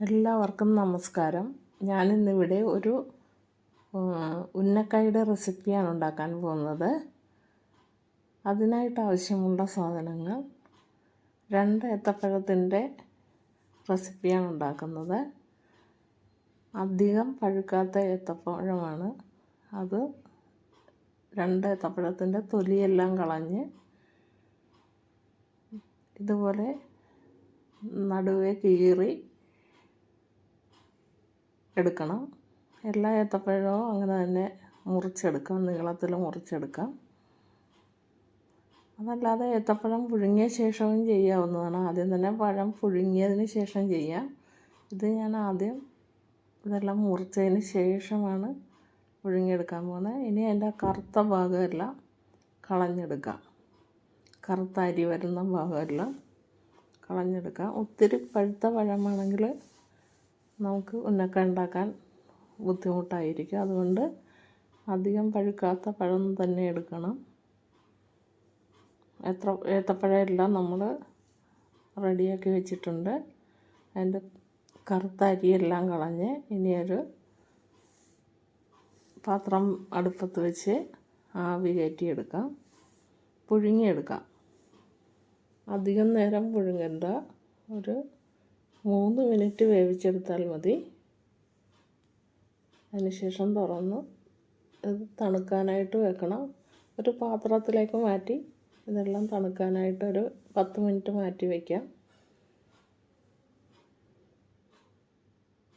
എല്ലാവർക്കും നമസ്കാരം. ഞാനിന്നിവിടെ ഒരു ഉന്നക്കായുടെ റെസിപ്പിയാണ് ഉണ്ടാക്കാൻ പോകുന്നത്. അതിനായിട്ട് ആവശ്യമുള്ള സാധനങ്ങൾ രണ്ട് ഏത്തപ്പഴത്തിന്റെ റെസിപ്പിയാണ് ഉണ്ടാക്കുന്നത്. അധികം പഴുക്കാത്ത ഏത്തപ്പഴമാണ്. അത് രണ്ട് ഏത്തപ്പഴത്തിന്റെ തൊലിയെല്ലാം കളഞ്ഞ് ഇതുപോലെ നടുവേ കീറി എടുക്കണം. എല്ലാ ഏത്തപ്പഴവും അങ്ങനെ തന്നെ മുറിച്ചെടുക്കാം. നീളത്തിൽ മുറിച്ചെടുക്കാം. അതല്ലാതെ ഏത്തപ്പഴം പുഴുങ്ങിയ ശേഷവും ചെയ്യാവുന്നതാണ്. ആദ്യം തന്നെ പഴം പുഴുങ്ങിയതിന് ശേഷം ചെയ്യാം. ഇത് ഞാൻ ആദ്യം ഇതെല്ലാം മുറിച്ചതിന് ശേഷമാണ് പുഴുങ്ങിയെടുക്കാൻ പോകുന്നത്. ഇനി അതിന്റെ കറുത്ത ഭാഗമെല്ലാം കളഞ്ഞെടുക്കാം. കറുത്ത അരി വരുന്ന ഭാഗമെല്ലാം കളഞ്ഞെടുക്കാം. ഒത്തിരി പഴുത്ത പഴമാണെങ്കിൽ നമുക്ക് ഉന്നക്ക ഉണ്ടാക്കാൻ ബുദ്ധിമുട്ടായിരിക്കും. അതുകൊണ്ട് അധികം പഴുക്കാത്ത പഴം തന്നെ എടുക്കണം. എത്ര ഏത്തപ്പഴം എല്ലാം നമ്മൾ റെഡിയാക്കി വെച്ചിട്ടുണ്ട്. അതിന്റെ കറുത്ത അരിയെല്ലാം കളഞ്ഞ് ഇനിയൊരു പാത്രം അടുപ്പത്ത് വെച്ച് ആവി കയറ്റിയെടുക്കാം. പുഴുങ്ങിയെടുക്കാം. അധികം നേരം പുഴുങ്ങണ്ട. ഒരു മൂന്ന് മിനിറ്റ് വേവിച്ചെടുത്താൽ മതി. അതിനുശേഷം തുറന്ന് ഇത് തണുക്കാനായിട്ട് വെക്കണം. ഒരു പാത്രത്തിലേക്ക് മാറ്റി ഇതെല്ലാം തണുക്കാനായിട്ട് ഒരു പത്ത് മിനിറ്റ് മാറ്റി വയ്ക്കാം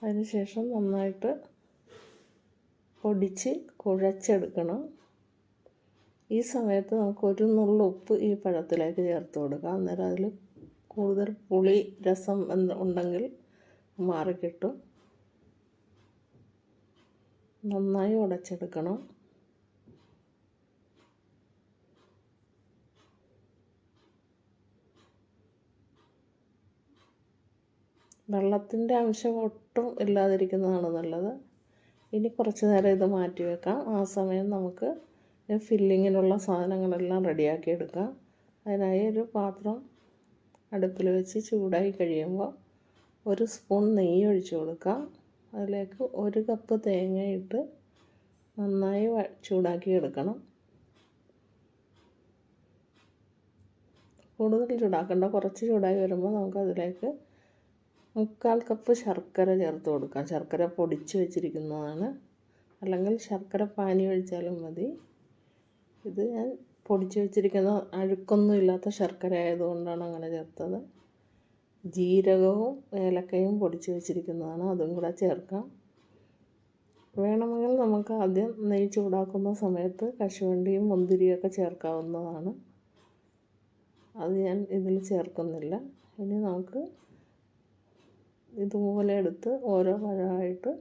അതിനുശേഷം നന്നായിട്ട് പൊടിച്ച് കുഴച്ചെടുക്കണം. ഈ സമയത്ത് നമുക്ക് ഒരു നുള്ളു ഉപ്പ് ഈ പഴത്തിലേക്ക് ചേർത്ത് കൊടുക്കാം. അന്നേരം അതിൽ കൂടുതൽ പുളി രസം എന്ന് ഉണ്ടെങ്കിൽ മാറിക്കിട്ടും നന്നായി ഉടച്ചെടുക്കണം. വെള്ളത്തിന്റെ അംശം ഒട്ടും ഇല്ലാതിരിക്കുന്നതാണ് നല്ലത്. ഇനി കുറച്ച് നേരം ഇത് മാറ്റി വെക്കാം. ആ സമയം നമുക്ക് ഫില്ലിങ്ങിനുള്ള സാധനങ്ങളെല്ലാം റെഡിയാക്കി എടുക്കാം. അതിനായി ഒരു പാത്രം അടുപ്പിൽ വെച്ച് ചൂടായി കഴിയുമ്പോൾ ഒരു സ്പൂൺ നെയ്യ് ഒഴിച്ചു കൊടുക്കാം. അതിലേക്ക് ഒരു കപ്പ് തേങ്ങയിട്ട് നന്നായി ചൂടാക്കി എടുക്കണം. കൂടുതൽ ചൂടാക്കേണ്ട കുറച്ച് ചൂടായി വരുമ്പോൾ നമുക്ക് അതിലേക്ക് മുക്കാൽ കപ്പ് ശർക്കര ചേർത്ത് കൊടുക്കാം. ശർക്കര പൊടിച്ച് വെച്ചിരിക്കുന്നതാണ്. അല്ലെങ്കിൽ ശർക്കര പാനി ഒഴിച്ചാലും മതി. ഇത് ഞാൻ പൊടിച്ച് വെച്ചിരിക്കുന്ന അഴുക്കൊന്നും ഇല്ലാത്ത ശർക്കര ആയതുകൊണ്ടാണ് അങ്ങനെ ചേർത്തത്. ജീരകവും ഏലക്കയും പൊടിച്ച് വെച്ചിരിക്കുന്നതാണ്. അതും കൂടെ ചേർക്കാം. വേണമെങ്കിൽ നമുക്ക് ആദ്യം നെയ്യ് ചൂടാക്കുന്ന സമയത്ത് കശുവണ്ടിയും മുന്തിരിയൊക്കെ ചേർക്കാവുന്നതാണ്. അത് ഞാൻ ഇതിൽ ചേർക്കുന്നില്ല. ഇനി നമുക്ക് ഇതുപോലെ എടുത്ത് ഓരോ പഴമായിട്ട്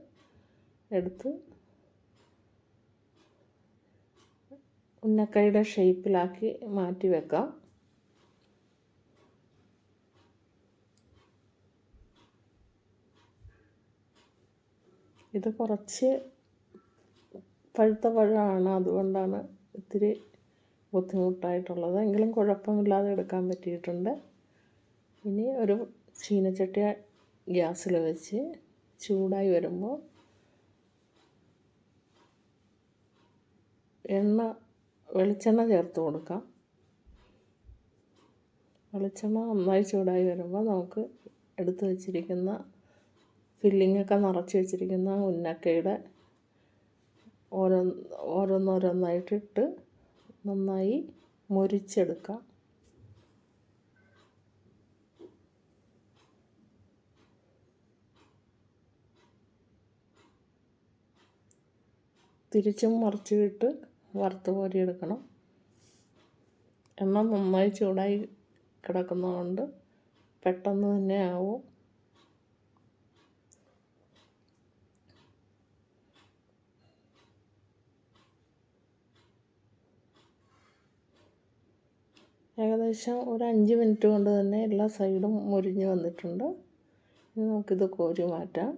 എടുത്ത് ഉന്നക്കൈയുടെ ഷേപ്പിലാക്കി മാറ്റി വെക്കാം. ഇത് കുറച്ച് പഴുത്ത പഴമാണ് അതുകൊണ്ടാണ് ഇത്തിരി ബുദ്ധിമുട്ടായിട്ടുള്ളത്. എങ്കിലും കുഴപ്പമില്ലാതെ എടുക്കാൻ പറ്റിയിട്ടുണ്ട്. ഇനി ഒരു ചീനച്ചട്ടി ഗ്യാസിൽ വെച്ച് ചൂടായി വരുമ്പോൾ എണ്ണ വെളിച്ചെണ്ണ ചേർത്ത് കൊടുക്കാം. വെളിച്ചെണ്ണ നന്നായി ചൂടായി വരുമ്പോൾ നമുക്ക് എടുത്തു വച്ചിരിക്കുന്ന ഫില്ലിങ്ങൊക്കെ നിറച്ച് വെച്ചിരിക്കുന്ന ഉന്നക്കയുടെ ഓരോ ഓരോന്നോരോന്നായിട്ടിട്ട് നന്നായി മുരിച്ചെടുക്കാം. തിരിച്ചും മറിച്ചും ഇട്ട് വറുത്ത് കോരിയെടുക്കണം. എണ്ണ നന്നായി ചൂടായി കിടക്കുന്നതുകൊണ്ട് പെട്ടെന്ന് തന്നെ ആവും. ഏകദേശം ഒരു അഞ്ച് മിനിറ്റ് കൊണ്ട് തന്നെ എല്ലാ സൈഡും മുരിഞ്ഞ് വന്നിട്ടുണ്ട്. ഇനി നമുക്കിത് കോരി മാറ്റാം.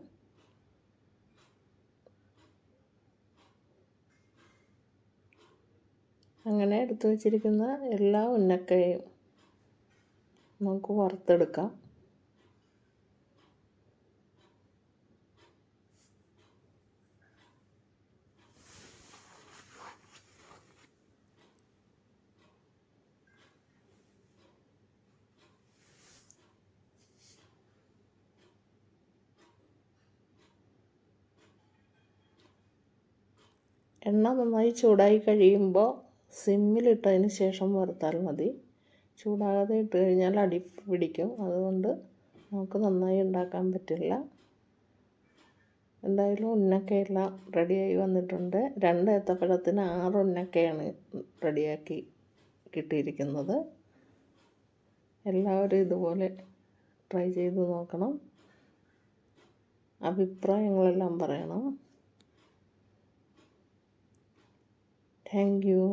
അങ്ങനെ എടുത്തു വച്ചിരിക്കുന്ന എല്ലാ ഉന്നക്കയും നമുക്ക് വറുത്തെടുക്കാം. എണ്ണ നന്നായി ചൂടായി കഴിയുമ്പോൾ സിമ്മിലിട്ടതിന് ശേഷം വറുത്താൽ മതി. ചൂടാകാതെ ഇട്ട് കഴിഞ്ഞാൽ അടി പിടിക്കും. അതുകൊണ്ട് നമുക്ക് നന്നായി ഉണ്ടാക്കാൻ പറ്റില്ല. എന്തായാലും ഉന്നക്കയെല്ലാം റെഡിയായി വന്നിട്ടുണ്ട്. രണ്ട് ഏത്തപ്പഴത്തിന് ആറ് ഉന്നക്കയാണ് റെഡിയാക്കി കിട്ടിയിരിക്കുന്നത്. എല്ലാവരും ഇതുപോലെ ട്രൈ ചെയ്ത് നോക്കണം. അഭിപ്രായങ്ങളെല്ലാം പറയണം. Thank you.